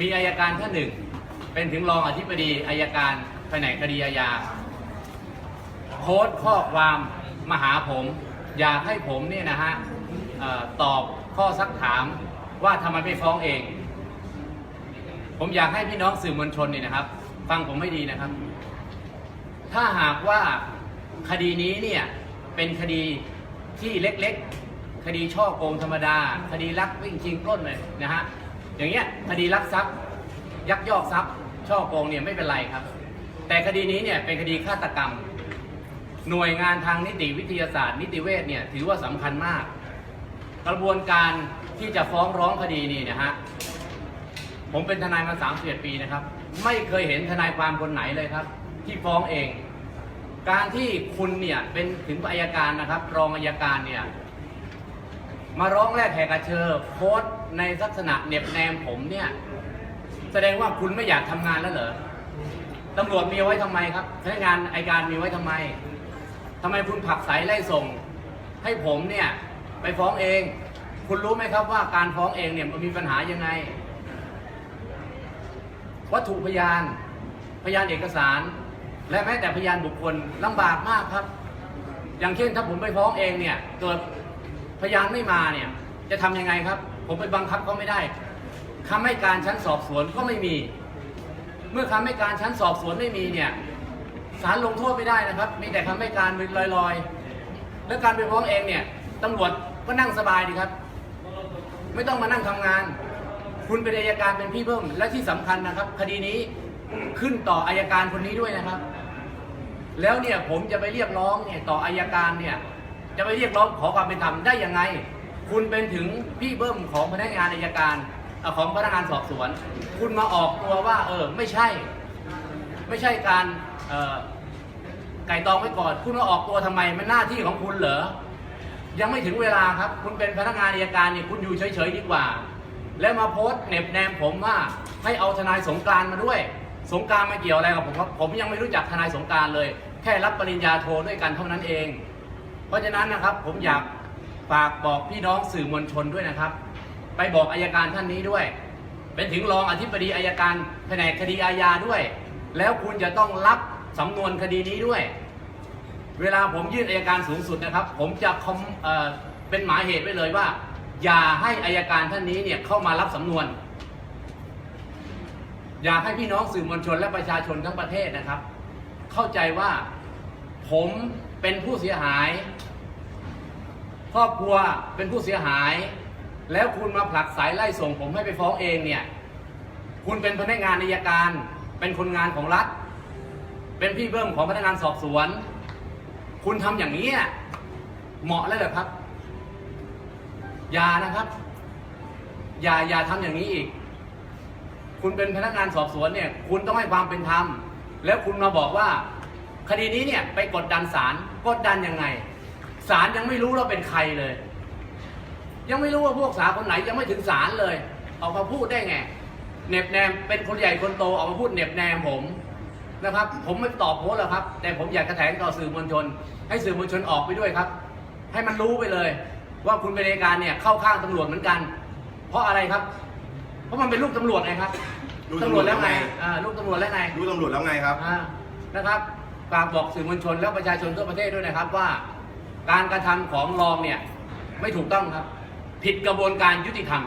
มีอายการท่านหนึ่ง เป็นถึงรองอธิบดีอายการแผนกคดีอาญาโพสต์ข้อความมาหาผม อยากให้ผมเนี่ยนะฮะเออตอบข้อซักถามว่าทำไมไม่ฟ้องเอง ผมอยากให้พี่น้องสื่อมวลชนเนี่ยนะครับ ฟังผมไม่ดีนะครับ ถ้าหากว่าคดีนี้เนี่ยเป็นคดีที่เล็กๆ คดีช่อโกงธรรมดา คดีลักวิ่งชิงปล้นเลยนะฮะ อย่างเงี้ยคดีลักทรัพย์ยักยอกทรัพย์ ช่อโกงเนี่ยไม่เป็นไรครับ แต่คดีนี้เนี่ยเป็นคดีฆาตกรรม หน่วยงานทางนิติวิทยาศาสตร์ นิติเวชเนี่ยถือว่าสำคัญมาก กระบวนการที่จะฟ้องร้องคดีนี่นะฮะผมเป็นทนายมา31ปีนะครับ ไม่เคยเห็นทนายความคนไหนเลยครับ ที่ฟ้องเอง การที่คุณเนี่ยเป็นถึงอายการนะครับ รองอายการเนี่ย มาร้องแรกแหกกระเชอโพสต์ในลักษณะเน็บแนมผมเนี่ย แสดงว่าคุณไม่อยากทำงานแล้วเหรอตำรวจมีไว้ทำไมครับพนักงานอายการมีไว้ทำไมทำไมคุณผลักไสไล่ส่ง ให้ผมเนี่ยไปฟ้องเอง คุณรู้ไหมครับว่าการฟ้องเองเนี่ยมันมีปัญหายังไง วัตถุพยาน พยานเอกสาร และแม้แต่พยานบุคคลลำบากมากครับ อย่างเช่นถ้าผมไปฟ้องเองเนี่ยเกิด พยานไม่มาเนี่ยจะทำยังไงครับ ผมไปบังคับเขาไม่ได้คำให้การชั้นสอบสวนก็ไม่มี เมื่อคำให้การชั้นสอบสวนไม่มีเนี่ยศาลลงโทษไม่ได้นะครับ มีแต่คำให้การลอยๆ แล้วการไปฟ้องเองเนี่ยตำรวจก็นั่งสบายดีครับ ไม่ต้องมานั่งทำงาน คุณเป็นอายการเป็นพี่เพิ่ม และที่สำคัญนะครับ คดีนี้ขึ้นต่ออายการคนนี้ด้วยนะครับ แล้วเนี่ยผมจะไปเรียกร้องเนี่ยต่ออายการเนี่ย จะไปเรียกร้องขอความเป็นธรรมได้ยังไง คุณเป็นถึงพี่เบิ้มของพนักงานอายการของพนักงานสอบสวน คุณมาออกตัวว่า เออไม่ใช่ ไม่ใช่การไก่ตองไว้ก่อน คุณมาออกตัวทำไมมันหน้าที่ของคุณเหรอยังไม่ถึงเวลาครับ คุณเป็นพนักงานอัยการเนี่ยคุณอยู่เฉยๆดีกว่า แล้วมาโพสต์เน็บแนมผมว่าให้เอาทนายสงกานต์มาด้วย สงกานต์มาเกี่ยวอะไรกับผมครับผมยังไม่รู้จักทนายสงกานต์เลย แค่รับปริญญาโทด้วยกันเท่านั้นเอง เพราะฉะนั้นนะครับผมอยากฝากบอกพี่น้องสื่อมวลชนด้วยนะครับ ไปบอกอายการท่านนี้ด้วย เป็นถึงรองอธิบดีอายการแผนกคดีอาญาด้วย แล้วคุณจะต้องรับสำนวนคดีนี้ด้วย เวลาผมยื่นอายการสูงสุดนะครับ ผมจะคอมเอ่อเป็นหมายเหตุไว้เลยว่า อย่าให้อายการท่านนี้เนี่ยเข้ามารับสำนวน อยากให้พี่น้องสื่อมวลชนและประชาชนทั้งประเทศนะครับ เข้าใจว่าผม เป็นผู้เสียหาย ครอบครัวเป็นผู้เสียหาย แล้วคุณมาผลักสายไล่ส่งผมให้ไปฟ้องเองเนี่ย คุณเป็นพนักงานอัยการ เป็นคนงานของรัฐ เป็นพี่เบิ้มของพนักงานสอบสวน คุณทำอย่างนี้เหมาะแล้วเหรอครับ อย่านะครับ อย่าอย่าทำอย่างนี้อีก คุณเป็นพนักงานสอบสวนเนี่ย คุณต้องให้ความเป็นธรรม แล้วคุณมาบอกว่า คดีนี้เนี่ยไปกดดันศาลกดดันยังไงศาลยังไม่รู้เราเป็นใครเลย ยังไม่รู้ว่าพวกสาคนไหนยังไม่ถึงศาลเลยออกมาพูดได้ไงเหน็บแนมเป็นคนใหญ่คนโตออกมาพูดเหน็บแนมผมนะครับ ผมไม่ตอบโพสต์หรอกครับ แต่ผมอยากกระแถงต่อสื่อมวลชน ให้สื่อมวลชนออกไปด้วยครับ ให้มันรู้ไปเลย ว่าคุณเป็นอัยการเนี่ยเข้าข้างตำรวจเหมือนกัน เพราะอะไรครับ เพราะมันเป็นลูกตำรวจไงครับลูกตำตำรรววจจแล้วไงแล้วไงอ่าลูกตำรวจแล้วไง รู้ตำรวจแล้วไงครับ อ่านะครับ ฝากบอกสื่อมวลชนและประชาชนทั่วประเทศด้วยนะครับว่า การกระทำของรองเนี่ยไม่ถูกต้องครับ ผิดกระบวนการยุติธรรม